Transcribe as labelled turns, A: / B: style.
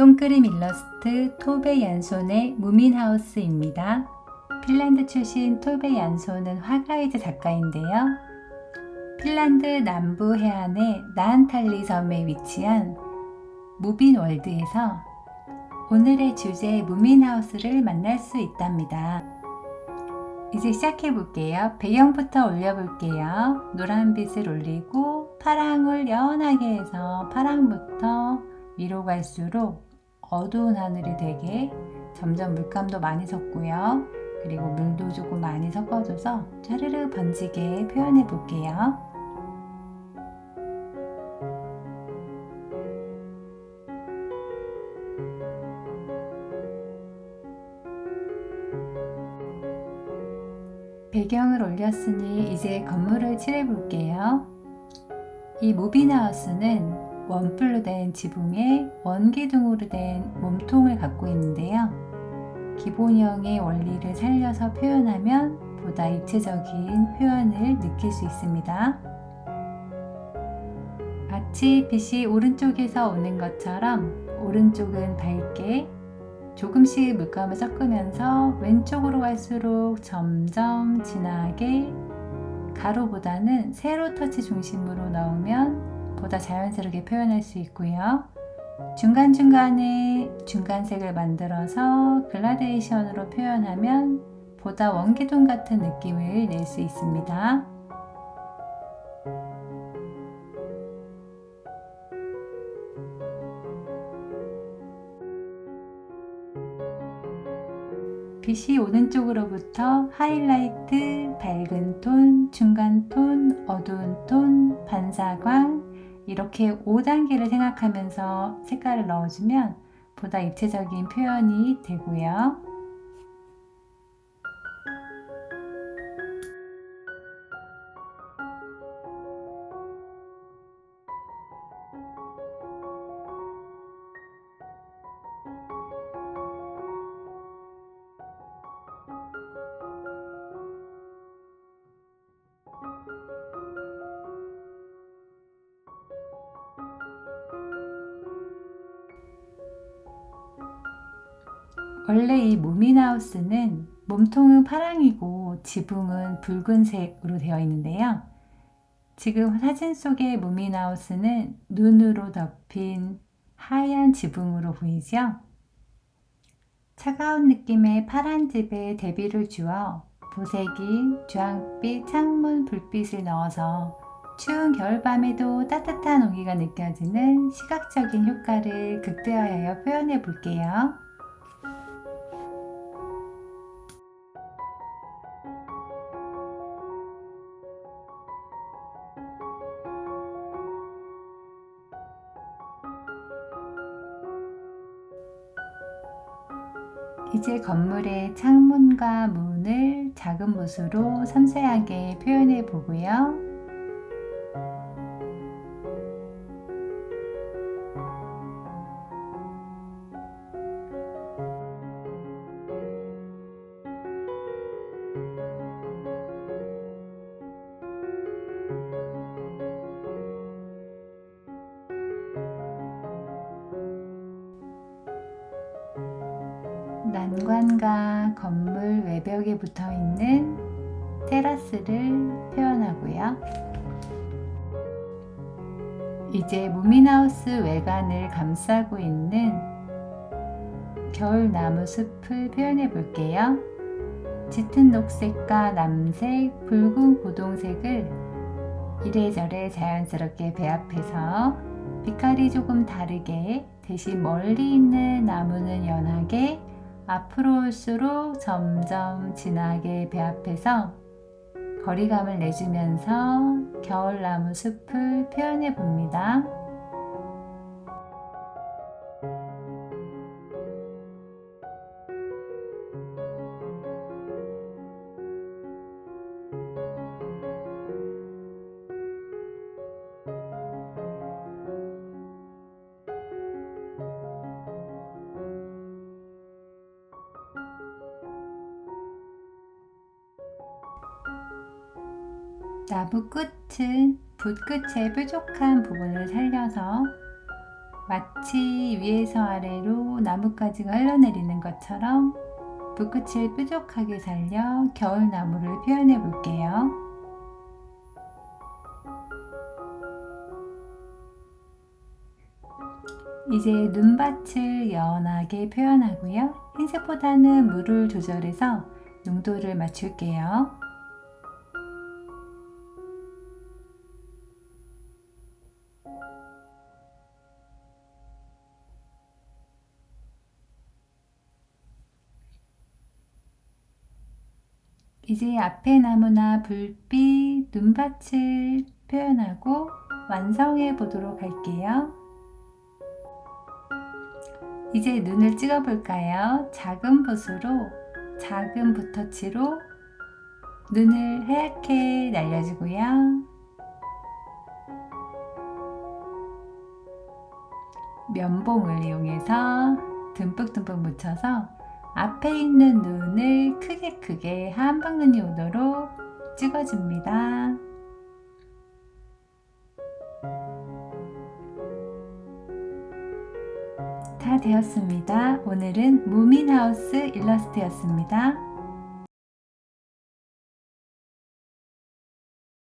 A: 손그림 일러스트 토베 얀손의 무민하우스입니다. 핀란드 출신 토베 얀손은 화가이자 작가인데요. 핀란드 남부 해안의 나한탈리 섬에 위치한 무빈월드에서 오늘의 주제 무민하우스를 만날 수 있답니다. 이제 시작해 볼게요. 배경부터 올려볼게요. 노란빛을 올리고 파랑을 연하게 해서 파랑부터 위로 갈수록 어두운 하늘이 되게 점점 물감도 많이 섞고요. 그리고 물도 조금 많이 섞어줘서 짜르르 번지게 표현해 볼게요. 배경을 올렸으니 이제 건물을 칠해 볼게요. 이 무비나우스는 원뿔로 된 지붕에 원기둥으로 된 몸통을 갖고 있는데요. 기본형의 원리를 살려서 표현하면 보다 입체적인 표현을 느낄 수 있습니다. 마치 빛이 오른쪽에서 오는 것처럼 오른쪽은 밝게 조금씩 물감을 섞으면서 왼쪽으로 갈수록 점점 진하게 가로보다는 세로 터치 중심으로 넣으면 보다 자연스럽게 표현할 수 있고요. 중간중간에 중간색을 만들어서 글라데이션으로 표현하면 보다 원기둥 같은 느낌을 낼 수 있습니다. 빛이 오는 쪽으로부터 하이라이트, 밝은 톤, 중간 톤, 어두운 톤, 반사광 이렇게 5단계를 생각하면서 색깔을 넣어주면 보다 입체적인 표현이 되고요. 원래 이 무민하우스는 몸통은 파랑이고 지붕은 붉은색으로 되어 있는데요. 지금 사진 속의 무민하우스는 눈으로 덮인 하얀 지붕으로 보이죠? 차가운 느낌의 파란 집에 대비를 주어 보색인 주황빛 창문 불빛을 넣어서 추운 겨울밤에도 따뜻한 온기가 느껴지는 시각적인 효과를 극대화하여 표현해 볼게요. 이제 건물의 창문과 문을 작은 붓으로 섬세하게 표현해 보고요. 난관과 건물 외벽에 붙어 있는 테라스를 표현하고요. 이제 무민하우스 외관을 감싸고 있는 겨울나무 숲을 표현해 볼게요. 짙은 녹색과 남색, 붉은 고동색을 이래저래 자연스럽게 배합해서 빛깔이 조금 다르게 대신 멀리 있는 나무는 연하게 앞으로 올수록 점점 진하게 배합해서 거리감을 내주면서 겨울나무 숲을 표현해 봅니다. 나무 끝은 붓끝의 뾰족한 부분을 살려서 마치 위에서 아래로 나뭇가지가 흘러내리는 것처럼 붓끝을 뾰족하게 살려 겨울나무를 표현해 볼게요. 이제 눈밭을 연하게 표현하고요. 흰색보다는 물을 조절해서 농도를 맞출게요. 이제 앞에 나무나 불빛, 눈밭을 표현하고 완성해 보도록 할게요. 이제 눈을 찍어 볼까요? 작은 붓으로, 작은 붓터치로 눈을 하얗게 날려주고요. 면봉을 이용해서 듬뿍듬뿍 묻혀서 앞에 있는 눈을 크게 크게 한방눈이 오도록 찍어줍니다. 다 되었습니다. 오늘은 무민하우스 일러스트였습니다.